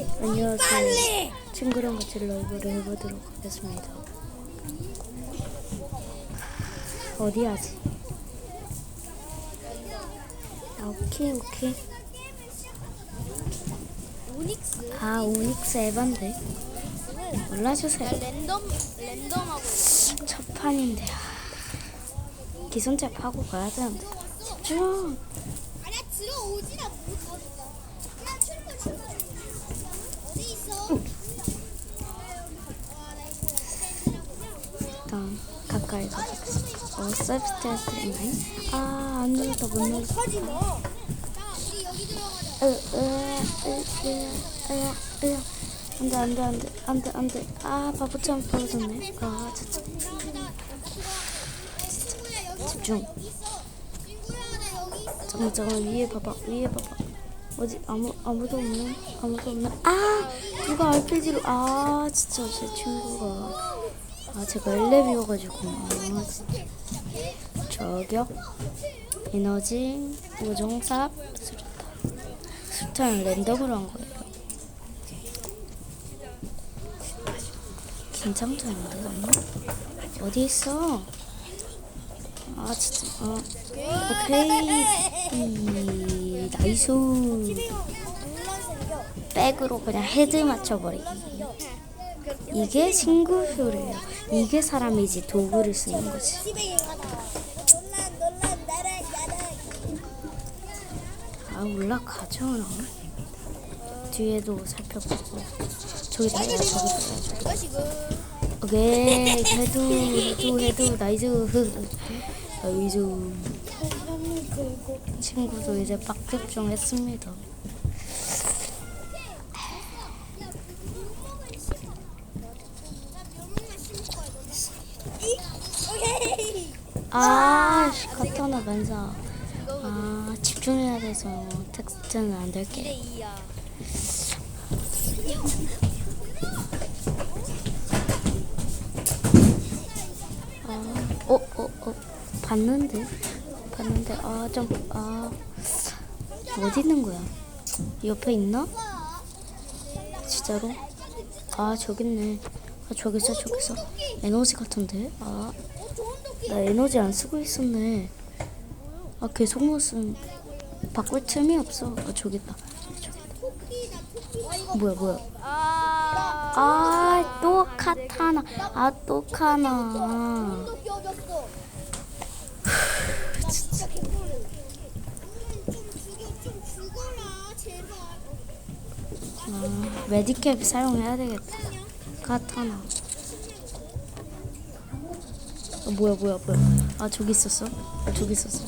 안녕하세요. 친구랑 같이 라이브를 해보도록 하겠습니다. 어디 하지? 아, 오케이, 오케이. 아, 오닉스 에반데. 올라주세요. 랜덤 랜덤하고 첫 판인데. 아, 기선제 파고 가야 되는데. 집중! 아니야 들어오지나 못하겠다 야 출근 출근 어디 있어 일단, 가까이 가보겠습니다. 어, 서비스 있나요? 아, 안 눌렀다, 못 눌렀다. 하지 마. 자 우리 여기 들어가자 으, 으, 으, 으, 으, 으. 안돼 안돼 안돼 안돼 안돼 아 바보처럼 떨어졌네 아 진짜 집중 있어 친구야 나 여기 있어 잠깐 잠깐 위에 봐봐 위에 봐봐 어디 아무 아무도 없네 아무도 없네 아 누가 RPG로 아 진짜 제 친구가 아 제가 엘레비여가지고. 아 진짜. 저격 에너지 우정삽 수류탄. 수류탄은 랜덤으로 한 거예요. 긴장되는데 너무 어디 있어? 아 진짜. 아 오케이. 이, 나이스. 백으로 그냥 헤드 맞춰버리기 이게 친구표래요. 이게 사람이지 도구를 쓰는 거지. 아 올라가죠 나? 뒤에도 살펴보고. 저기다 야 저기 지금? 오케이 해도 해도 해도 나이스. 나이스. 친구도 이제 빡집중 했습니다 오케이 아, 씨, 카타나 반사. 아, 집중해야 돼서 텍스트는 안 될게. 2야 아, 어, 어, 어, 봤는데? 봤는데, 아, 좀, 아, 어디 있는 거야? 옆에 있나? 진짜로? 아, 저기 있네. 아, 저기 있어, 저기 있어. 에너지 같은데? 아, 나 에너지 안 쓰고 있었네. 아, 계속 못 쓴. 바꿀 틈이 없어. 아, 저기 있다. 뭐야, 뭐야. 아 아, 또 카타나. 아, 또 카나. 아, 메디캡 사용해야 되겠다. 카타나. 아, 뭐야, 뭐야, 뭐야. 아, 저기 있었어? 아, 저기 있었어?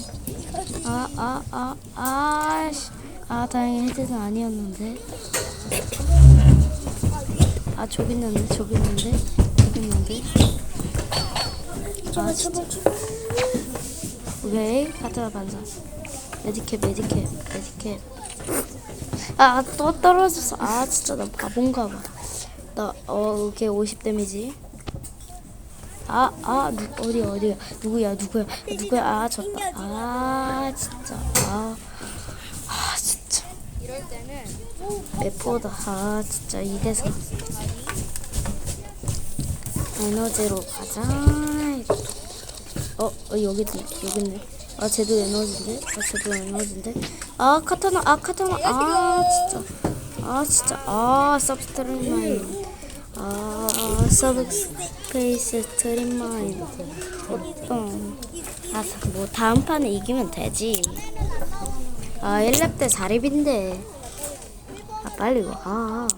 아, 아, 아, 아, 씨. 아, 다행히 헤드는 아니었는데. 아, 저기 있는데, 저기 있는데, 저기 있는데. 아, 진짜. 오케이, 카타나 반사. 메디캡, 메디캡, 메디캡. 아, 또 떨어졌어. 아, 진짜 나 바본가 봐. 나, 어, 오케이, 50 데미지. 아, 아, 누, 어디야, 어디야. 누구야, 누구야, 누구야. 아, 졌다. 아, 진짜. 아, 아, 진짜. 이럴 때는 맵보다, 아, 진짜 2대3. 에너지로 가자. 어, 어 여기 여기 있네. 아, 쟤도 에너지인데? 아, 쟤도 에너지인데? 아, 카타나, 아, 카타나, 아, 진짜. 아, 진짜. 아, 서브스트림마인. 아, 서브 스페이스 스트림마인. 어떤. 아, 뭐, 다음 판에 이기면 되지. 아, 1렙 때 자립인데. 아, 빨리 와.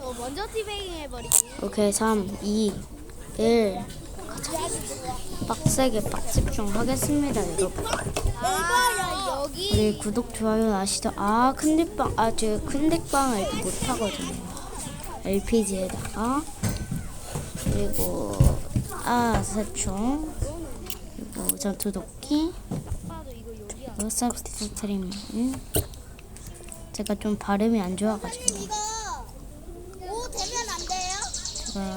어, 먼저 티베이킹 해버리기 오케이 3, 2, 1 가자 빡세게 빡집 중 하겠습니다 여러분. 아 여기 우리 구독, 좋아요 아시죠? 아 큰뒷방 아저 큰뒷방을 못하거든요. LPG에다가. 그리고 아 세총. 그리고 전투도끼 그리고 서브스트림 제가 좀 발음이 안 좋아가지고? 제가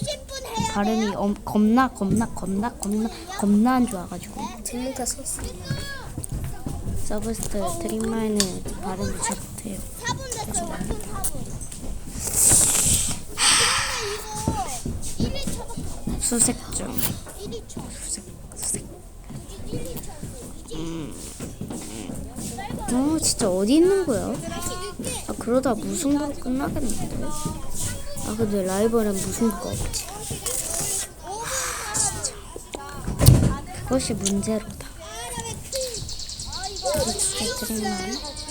50분 해야 발음이 엄, 겁나 겁나 겁나 겁나 겁나 안 좋아가지고 들리가 썼어 서브스트 드림라인은 발음을 잘 못해요. 4분 됐어. 완전 4분. 근데 이거 1, 2초밖에 수색 중. 1, 2초. 수색, 수색. 1, 2초. 어, 진짜 어디 있는 거야? 아, 그러다 무승부로 끝나겠는데? 아, 근데 라이벌은 무승부가 없지. 그것이 문제로다. 아.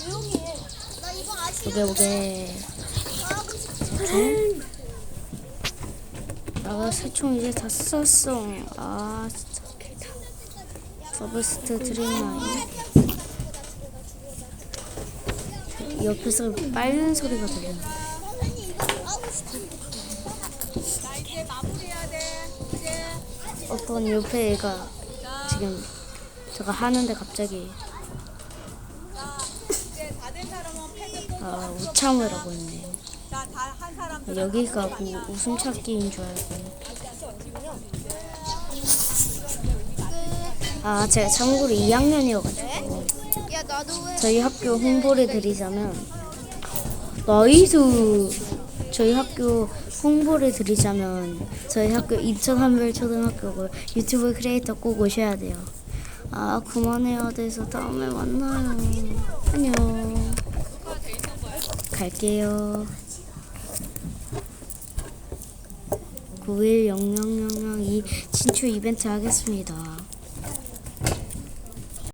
조용히 해. 나 이거 아직 오게, 오게. 하고 싶어. 나 새총 이제 다 썼어. 아, 진짜. 서브스트 드림라인. 옆에서 빨는 소리가 들리네. 어떤 옆에 애가 지금 제가 하는데 갑자기 아 우참을 하고 있네요. 여기가 뭐 웃음 찾기인 줄 알고. 아 제가 참고로 2학년이어가지고 야 나도 왜? 저희 학교 홍보를 드리자면 나이스 저희 학교 홍보를 드리자면 저희 학교 인천한별 초등학교고 유튜브 크리에이터 꼭 오셔야 돼요. 아 그만해야 돼서 다음에 만나요. 안녕. 갈게요. 910002 친추 이벤트 하겠습니다.